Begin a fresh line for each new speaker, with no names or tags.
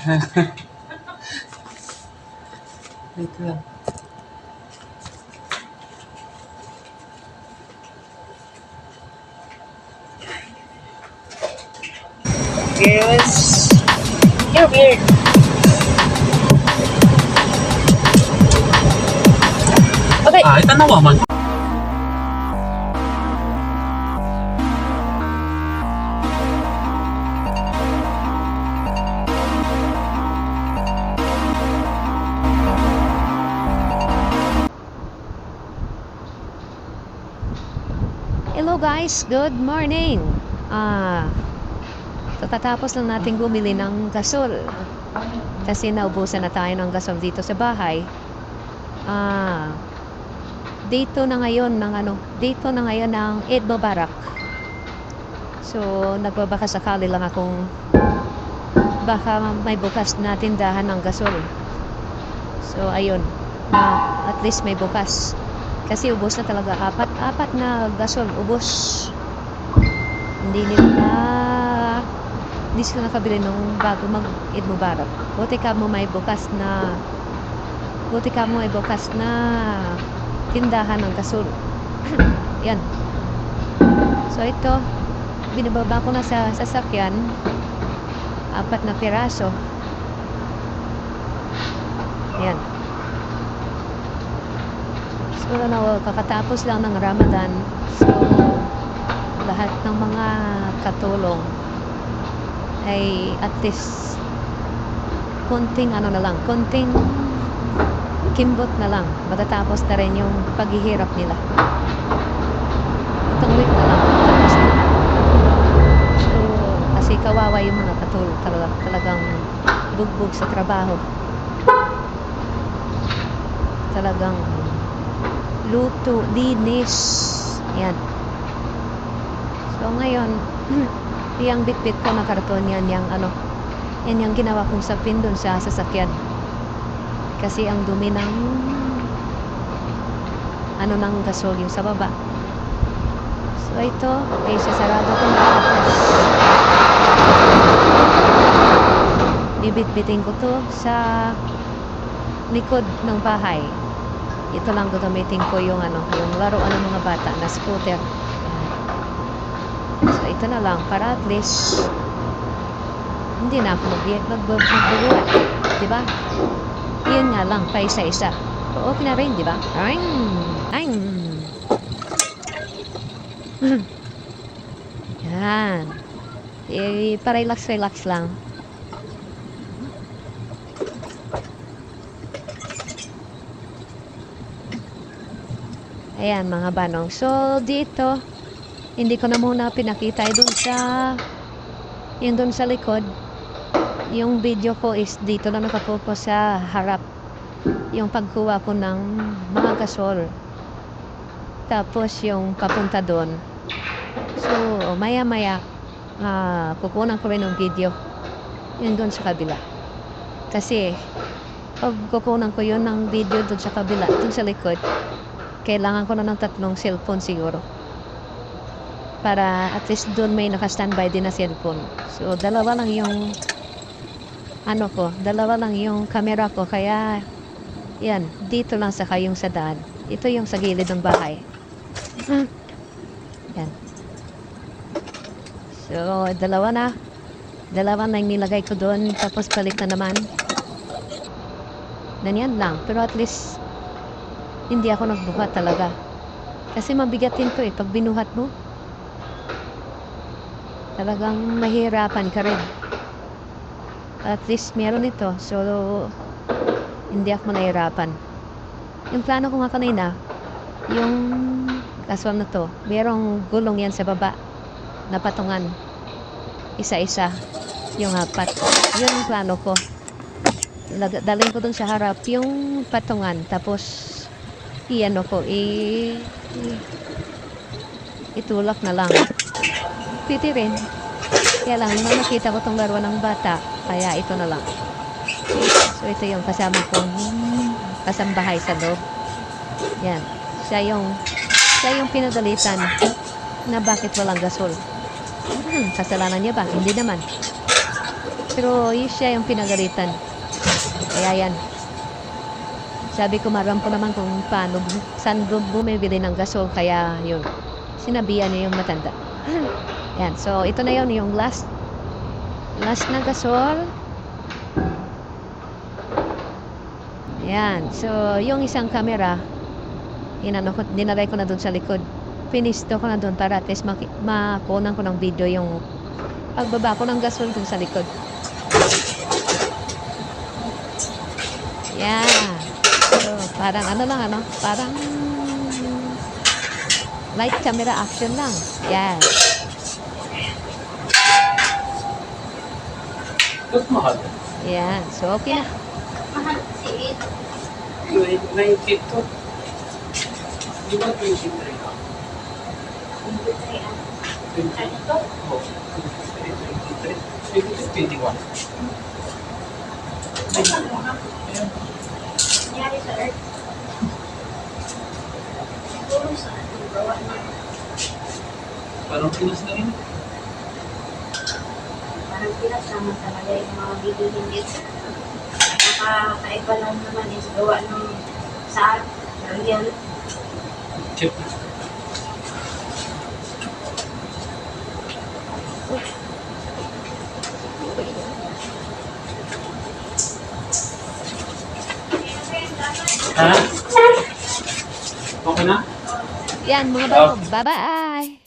Wait lang. Yes. You're weird. Okay.
Ah, itanawa man.
Hello guys, good morning. Ah, katatapos lang natin bumili ng gasol. Kasi naubusan na tayo ng gasol dito sa bahay. Ah, dito na ngayon ng ano, dito na ngayon ng Eid Mubarak. So, nagbabaka sakali lang akong baka may bukas na tindahan ng gasol. So, ayun. Na, at least may bukas. Kasi ubos na talaga. Apat, apat na gasol. Ubos. Hindi nila hindi sila nakabili nung bago mag Eid Mubarak. Buti ka mo may bukas na buti ka mo may bukas na tindahan ng gasol. Yan. So ito, binababa ko na sa sasakyan. Apat na piraso. Yan. So, ano, kakatapos lang ng Ramadan. So, lahat ng mga katulong ay at least konting ano na lang, konting kimbot na lang. Matatapos na rin yung paghihirap nila. Itong week na lang. Tapos na. So, kasi kawawa yung mga katulong talaga, talagang bugbog sa trabaho. Talagang luto, linis. Yan. So ngayon, yung bitbit ko na karton yan, yung ano, yan yung ginawa kong sapin dun sa sasakyan. Kasi ang dumi ng ano ng gasol yung sa baba. So ito, ay sasarado ko na bibit-bitin ko to sa likod ng bahay ito lang gagamitin ko yung ano, yung laruan ng mga bata na scooter. So ito na lang para at least hindi na ako mag magbubuhat, di ba? Iyan nga lang, pa isa-isa. So, okay na rin, di ba? Aing! Aing! Yan. Eh, para relax-relax lang. Ayan mga banong. So dito, hindi ko na muna pinakita doon sa yung doon sa likod. Yung video ko is dito na nakapokus sa harap. Yung pagkuha ko ng mga gasol. Tapos yung papunta doon. So maya maya ah, kukunan ko rin ng video. Yung doon sa kabila. Kasi pag kukunan ko yun ng video doon sa kabila, doon sa likod, kailangan ko na ng tatlong cellphone siguro. Para at least doon may naka-standby din na cellphone. So, dalawa lang yung ano ko, dalawa lang yung camera ko. Kaya, yan, dito lang sa kayong sa daan. Ito yung sa gilid ng bahay. Yan. So, dalawa na. Dalawa na yung nilagay ko doon. Tapos balik na naman. Ganyan lang. Pero at least, hindi ako nagbuhat talaga. Kasi mabigatin to eh, pag binuhat mo. Talagang mahirapan ka rin. At least meron ito. So, hindi ako nahirapan. Yung plano ko nga kanina, yung aswam na to, merong gulong yan sa baba na patungan. Isa-isa. Yung apat. Yun ang plano ko. Dalhin ko dun sa harap yung patungan. Tapos, i-ano i, itulak na lang. Pwede rin. Kaya lang, nung nakita ko tong laruan ng bata, kaya ito na lang. So, ito yung kasama kong kasambahay sa loob. Yan. Siya yung, siya yung pinagalitan na bakit walang gasol. Hmm, kasalanan niya ba? Hindi naman. Pero yun siya yung pinagalitan. Kaya yan. Sabi ko maram ko naman kung paano, saan bu- bumibili ng gasol. Kaya yun, sinabihan niya yung matanda. yan, so ito na yun, yung last, last na gasol. Yan, so yung isang camera, inano ko, dinalay ko na doon sa likod. Pinisto ko na doon para at least maki- makunan ko ng video yung pagbaba ko ng gasol dun sa likod. Yeah. Parang ano lang ano, parang light camera action lang.
Mahal?
Yan. So, okay na.
Mahal si Ed.
92. Di ba 23 ka?
Ano to?
Oo. 23, 23, 21.
Nangyari sa Earth. Siguro sa ano, gawa na.
Parang pinas na rin.
Parang pinasama talaga yung mga bibilin dito. Nakakaiba lang naman is gawa ng sa real.
Chip. Ha? Okay na?
Yan, mga bago. Bye-bye.